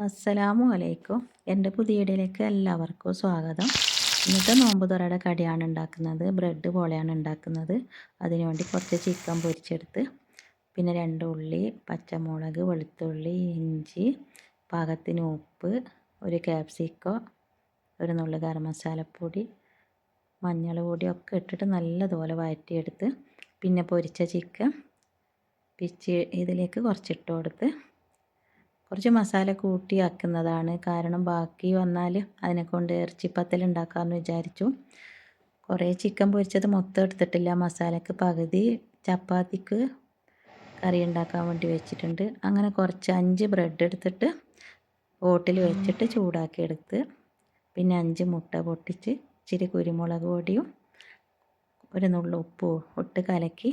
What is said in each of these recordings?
അസ്സലാമു അലൈക്കും. എന്റെ പുതിയ വീഡിയോയിലേക്ക് എല്ലാവർക്കും സ്വാഗതം. ഇന്നത്തെ നോമ്പ് തുറയുടെ കടിയാണ് ഉണ്ടാക്കുന്നത്. ബ്രെഡ് പോലെയാണ് ഉണ്ടാക്കുന്നത്. അതിനുവേണ്ടി കുറച്ച് ചിക്കൻ പൊരിച്ചെടുത്ത് പിന്നെ രണ്ട് ഉള്ളി പച്ചമുളക് വെളുത്തുള്ളി ഇഞ്ചി പാകത്തിന് ഉപ്പ് ഒരു ക്യാപ്സിക്കോ ഒരു നുള്ളി ഗരം മസാലപ്പൊടി മഞ്ഞൾ ഒക്കെ ഇട്ടിട്ട് നല്ലതുപോലെ വഴറ്റിയെടുത്ത് പിന്നെ പൊരിച്ച ചിക്കൻ പിച്ച് ഇതിലേക്ക് കുറച്ചിട്ട് കൊടുത്ത് കുറച്ച് മസാല കൂട്ടി ആക്കുന്നതാണ്. കാരണം ബാക്കി വന്നാൽ അതിനെക്കൊണ്ട് ഇറച്ചിപ്പത്തൽ ഉണ്ടാക്കാമെന്ന് വിചാരിച്ചു. കുറേ ചിക്കൻ പൊരിച്ചത് മൊത്തം എടുത്തിട്ടില്ല. മസാലക്ക് പകുതി ചപ്പാത്തിക്ക് കറി ഉണ്ടാക്കാൻ വേണ്ടി വെച്ചിട്ടുണ്ട്. അങ്ങനെ കുറച്ച് അഞ്ച് ബ്രെഡ് എടുത്തിട്ട് ഓട്ടിൽ വെച്ചിട്ട് ചൂടാക്കി എടുത്ത് പിന്നെ അഞ്ച് മുട്ട പൊട്ടിച്ച് ഇച്ചിരി കുരുമുളക് പൊടിയും ഒരു നുള്ളു ഉപ്പും ഇട്ട് കലക്കി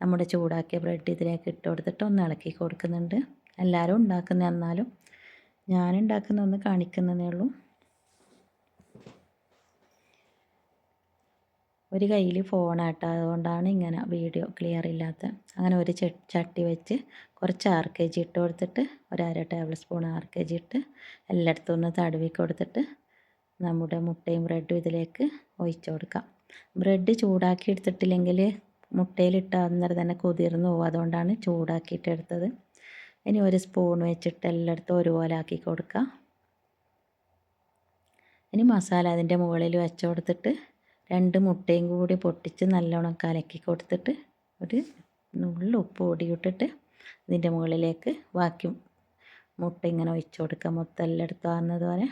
നമ്മുടെ ചൂടാക്കിയ ബ്രെഡ് ഇതിലേക്ക് ഇട്ട് കൊടുത്തിട്ട് ഒന്ന് ഇളക്കി കൊടുക്കുന്നുണ്ട്. എല്ലാവരും ഉണ്ടാക്കുന്ന എന്നാലും ഞാൻ ഉണ്ടാക്കുന്ന ഒന്ന് കാണിക്കുന്നതേ ഉള്ളൂ. ഒരു കയ്യിൽ ഫോണാട്ടോ അതുകൊണ്ടാണ് ഇങ്ങനെ വീഡിയോ ക്ലിയർ ഇല്ലാത്ത. അങ്ങനെ ഒരു ചട്ടി വെച്ച് കുറച്ച് ആർ കെ ജി ഇട്ട് കൊടുത്തിട്ട് ഒരു അര tablespoon R K G ഇട്ട് എല്ലായിടത്തും ഒന്ന് തടവി കൊടുത്തിട്ട് നമ്മുടെ മുട്ടയും ബ്രെഡും ഇതിലേക്ക് ഒഴിച്ചു കൊടുക്കാം. ബ്രെഡ് ചൂടാക്കി എടുത്തിട്ടില്ലെങ്കിൽ മുട്ടയിലിട്ട് അന്നേരം തന്നെ കുതിർന്നു പോകും. അതുകൊണ്ടാണ് ചൂടാക്കിയിട്ട് എടുത്തത്. ഇനി ഒരു സ്പൂൺ വെച്ചിട്ട് എല്ലായിടത്തും ഒരുപോലെ ആക്കി കൊടുക്കുക ഇനി മസാല അതിന്റെ മുകളിൽ വെച്ച് കൊടുത്തിട്ട് രണ്ട് മുട്ടയും കൂടി പൊട്ടിച്ച് നല്ലോണം കലക്കി കൊടുത്തിട്ട് ഒരു നുള്ളു ഉപ്പ് പൊടിയിട്ടിട്ട് ഇതിന്റെ മുകളിലേക്ക് ബാക്കി മുട്ട ഇങ്ങനെ ഒഴിച്ച് കൊടുക്കുക മൊത്തം എല്ലായിടത്തും ആകുന്നത് പോലെ.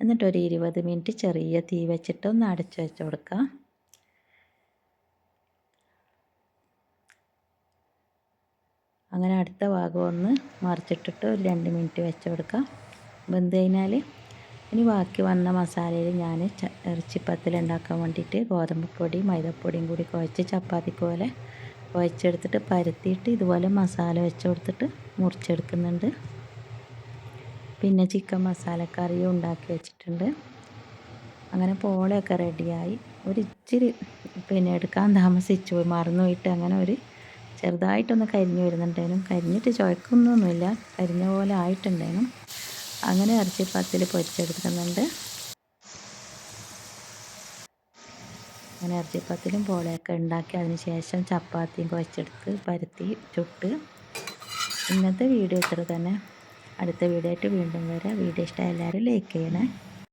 എന്നിട്ട് ഒരു ഇരുപത് മിനിറ്റ് ചെറിയ തീ വെച്ചിട്ട് ഒന്ന് അടച്ചു വെച്ച് കൊടുക്കുക അങ്ങനെ അടുത്ത ഭാഗം ഒന്ന് മറിച്ചിട്ടിട്ട് ഒരു രണ്ട് മിനിറ്റ് വെച്ച് കൊടുക്കാം വെന്ത് കഴിഞ്ഞാൽ ഇനി ബാക്കി വന്ന മസാലയിൽ ഞാൻ ഇറച്ചിപ്പത്തിൽ ഉണ്ടാക്കാൻ വേണ്ടിയിട്ട് ഗോതമ്പ് പൊടി മൈദപ്പൊടിയും കൂടി കുഴച്ച് ചപ്പാത്തി പോലെ കുഴച്ചെടുത്തിട്ട് പരത്തിയിട്ട് ഇതുപോലെ മസാല വെച്ച് കൊടുത്തിട്ട് മുറിച്ചെടുക്കുന്നുണ്ട്. പിന്നെ ചിക്കൻ മസാലക്കറിയും ഉണ്ടാക്കി വെച്ചിട്ടുണ്ട്. അങ്ങനെ പോളയൊക്കെ റെഡിയായി ഒരു ഇച്ചിരി പിന്നെ എടുക്കാൻ താമസിച്ചു. മറന്നു പോയിട്ട് അങ്ങനെ ഒരു ചെറുതായിട്ടൊന്ന് കരിഞ്ഞു വരുന്നുണ്ടേനും കരിഞ്ഞിട്ട് ചുഴക്കുന്നൊന്നുമില്ല കരിഞ്ഞ പോലെ ആയിട്ടുണ്ടേനും അങ്ങനെ ഇറച്ചി പത്തിൽ പൊരിച്ചെടുക്കുന്നുണ്ട്. അങ്ങനെ ഇറച്ചിപ്പത്തിലും പോളയൊക്കെ ഉണ്ടാക്കി അതിന് ശേഷം ചപ്പാത്തിയും കുഴച്ചെടുത്ത് പരത്തി ചുട്ട്. ഇന്നത്തെ വീഡിയോ ഇത്ര തന്നെ. അടുത്ത വീഡിയോ ആയിട്ട് വീണ്ടും വരാം. വീഡിയോ ഇഷ്ടമായ എല്ലാവരും ലൈക്ക് ചെയ്യണേ.